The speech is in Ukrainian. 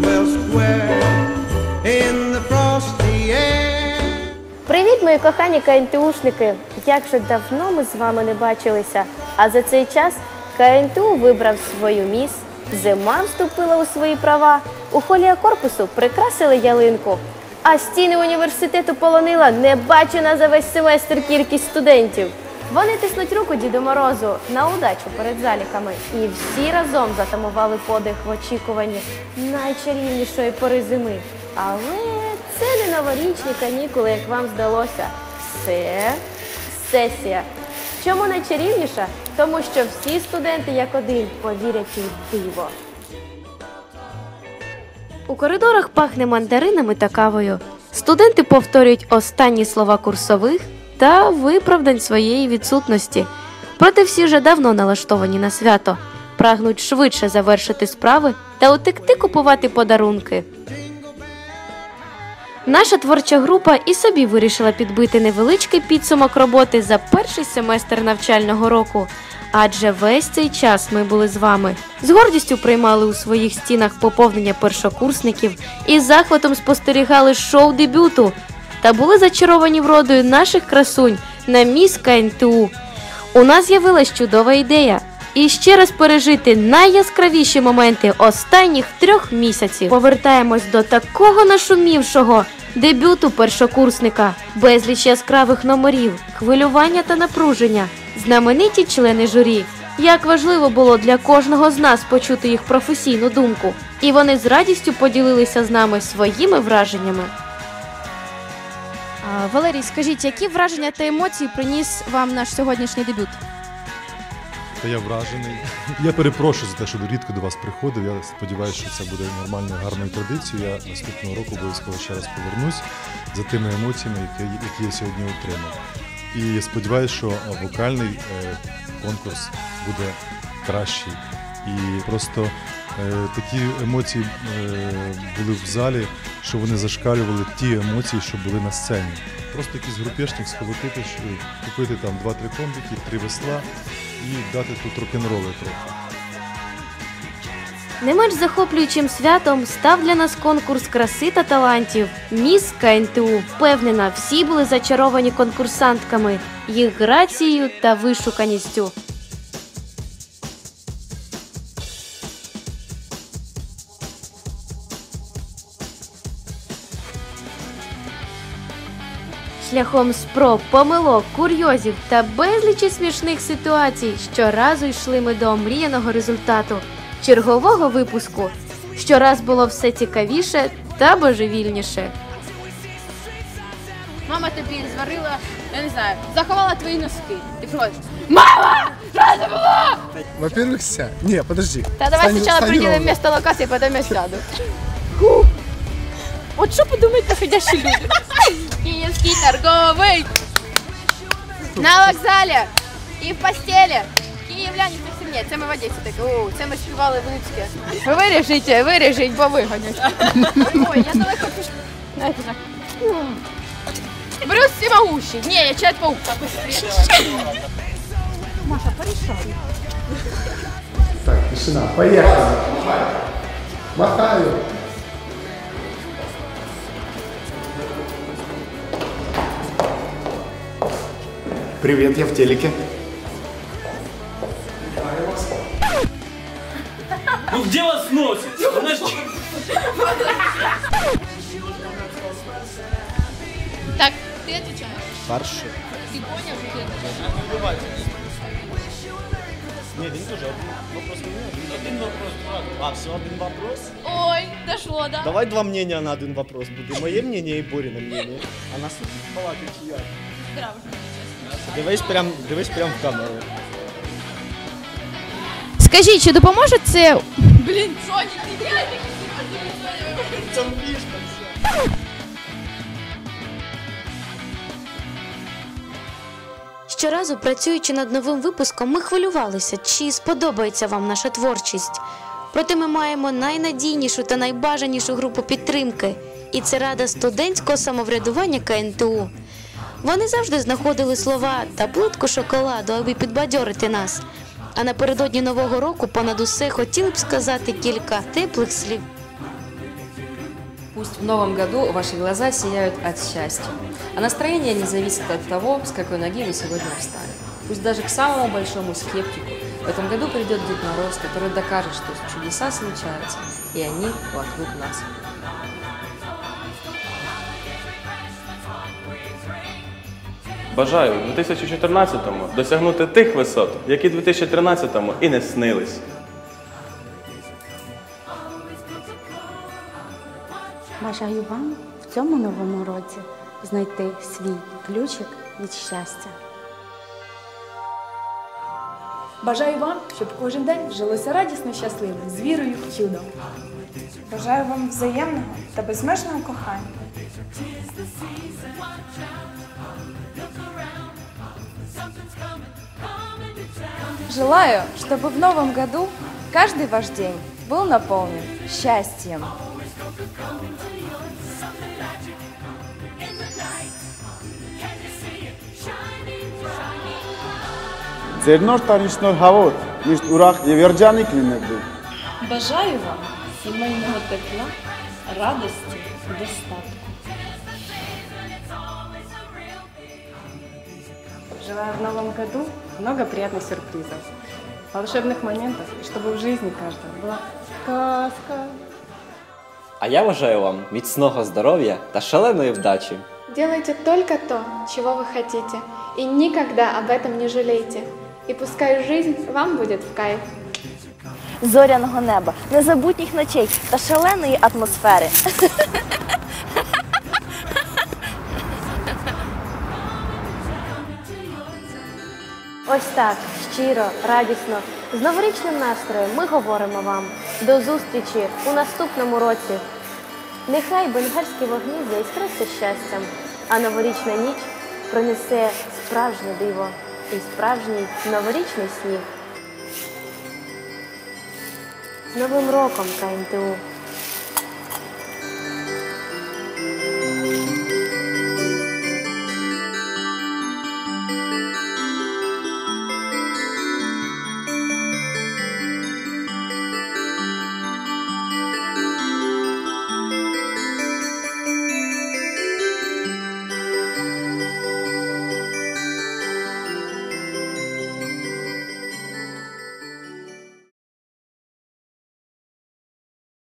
Bell Square. In the frosty air. Привіт, мої кохані КНТУшники! Як же давно ми з вами не бачилися. А за цей час КНТУ вибрав свою міс, зима вступила у свої права, у холі корпусу прикрасили ялинку, а стіни університету полонила небачена за весь семестр кількість студентів. Вони тиснуть руку Діду Морозу на удачу перед заліками, і всі разом затамували подих в очікуванні найчарівнішої пори зими. Але це не новорічні канікули, як вам здалося. Це сесія. Чому найчарівніша? Тому що всі студенти як один повірять у диво. У коридорах пахне мандаринами та кавою. Студенти повторюють останні слова курсових та виправдань своєї відсутності. Проте всі вже давно налаштовані на свято, прагнуть швидше завершити справи та утекти купувати подарунки. Наша творча група і собі вирішила підбити невеличкий підсумок роботи за перший семестр навчального року. Адже весь цей час ми були з вами. З гордістю приймали у своїх стінах поповнення першокурсників і захватом спостерігали шоу дебюту та були зачаровані вродою наших красунь на міс КНТУ. У нас з'явилась чудова ідея. І ще раз пережити найяскравіші моменти останніх трьох місяців. Повертаємось до такого нашумівшого дебюту першокурсника, безліч яскравих номерів, хвилювання та напруження, знамениті члени журі. Як важливо було для кожного з нас почути їх професійну думку, і вони з радістю поділилися з нами своїми враженнями. А, Валерій, скажіть, які враження та емоції приніс вам наш сьогоднішній дебют? Та я вражений. Я перепрошую за те, що рідко до вас приходив. Я сподіваюся, що це буде нормальною гарною традицією. Я наступного року обов'язково ще раз повернусь за тими емоціями, які, які я сьогодні отримав. І сподіваюся, що е, вокальний е, конкурс буде кращий. І просто е, такі емоції е, були в залі, що вони зашкалювали ті емоції, що були на сцені. Просто якийсь групешник схватити, що- купити там два-три комбіки, три весла і дати тут рок-н-роли трохи. Не менш захоплюючим святом став для нас конкурс краси та талантів. Міс КНТУ впевнена, всі були зачаровані конкурсантками, їх грацією та вишуканістю. Шляхом спроб, помилок, курйозів та безлічі смішних ситуацій щоразу йшли ми до омріяного результату чергового випуску. Щораз було все цікавіше та божевільніше. Мама тобі зварила, я не знаю, заховала твої носки. Ти приходиш. Во-первых, ся. Не, подожди. Та давай Стань- спочатку стань приділимо ровно. місто локації, потім я сяду. От що подумають проходящі люди? Київський торговий. На вокзалі і в постелі. Київляні це сильні. Це ми в Одесі таке. О, це ми співали в Луцьке. Виріжіть, виріжіть, бо вигонять. Ой, я далеко. Знаєте так. Брюс всемогущий. Ні, я человек-паук. Маша, порішай. Так, тишина. Поехали. Махаю. Привет, я в телеке. Ну где вас носит? Она ж- Так, ти отвечаешь. Старше. Ты понял, что ты отвечаешь? Нет, не тоже. Один вопрос мне, один вопрос. А, все, один вопрос? Ой, дошло, да? Давай два мнения на один вопрос буде. Моє мнение і Боріне мнение. А на суд балакати чи як? Дивись прям, дивись прям в камеру. Скажіть, чи допоможе це? Блін, Соня, ти Це фішка все. Щоразу працюючи над новим випуском, ми хвилювалися, чи сподобається вам наша творчість. Проте ми маємо найнадійнішу та найбажанішу групу підтримки, і це рада студентського самоврядування КНТУ. Вони завжди знаходили слова та плитку шоколаду, аби підбадьорити нас. А напередодні нового року понад усе хотіли б сказати кілька теплих слів. Пусть в новом году ваши глаза сияют от счастья, а настроение не зависит от того, с какой ноги вы сегодня встали. Пусть даже к самому большому скептику в этом году придет Дед Мороз, который докажет, что чудеса случаются, и они вокруг нас. Бажаю у 2014-му досягнути тих висот, які в 2013-му і не снились. Бажаю вам в цьому новому році знайти свій ключик від щастя. Бажаю вам, щоб кожен день жилося радісно і щасливо, з вірою в чудо. Бажаю вам взаємного та безмежного кохання. Желаю, чтобы в новом году каждый ваш день был наполнен счастьем. Ձեր նոր տարին շնորհավոր, միշտ ուրախ եւ երջանիկ լինեք դուք։ Бажаю вам сімейного тепла, радості, достатку. Желаю в новом году много приятных сюрпризов, волшебных моментов, и чтобы в жизни каждого была сказка. А я бажаю вам міцного здоров'я та шаленої вдачі. Делайте только то, чего вы хотите, и никогда об этом не жалейте. И пускай жизнь вам будет в кайф. зоряного неба, незабутніх ночей та шаленої атмосфери. Ось так, щиро, радісно, з новорічним настроєм ми говоримо вам. До зустрічі у наступному році. Нехай бенгальські вогні заіскриться щастям, а новорічна ніч принесе справжнє диво і справжній новорічний сніг. З Новим роком, КНТУ!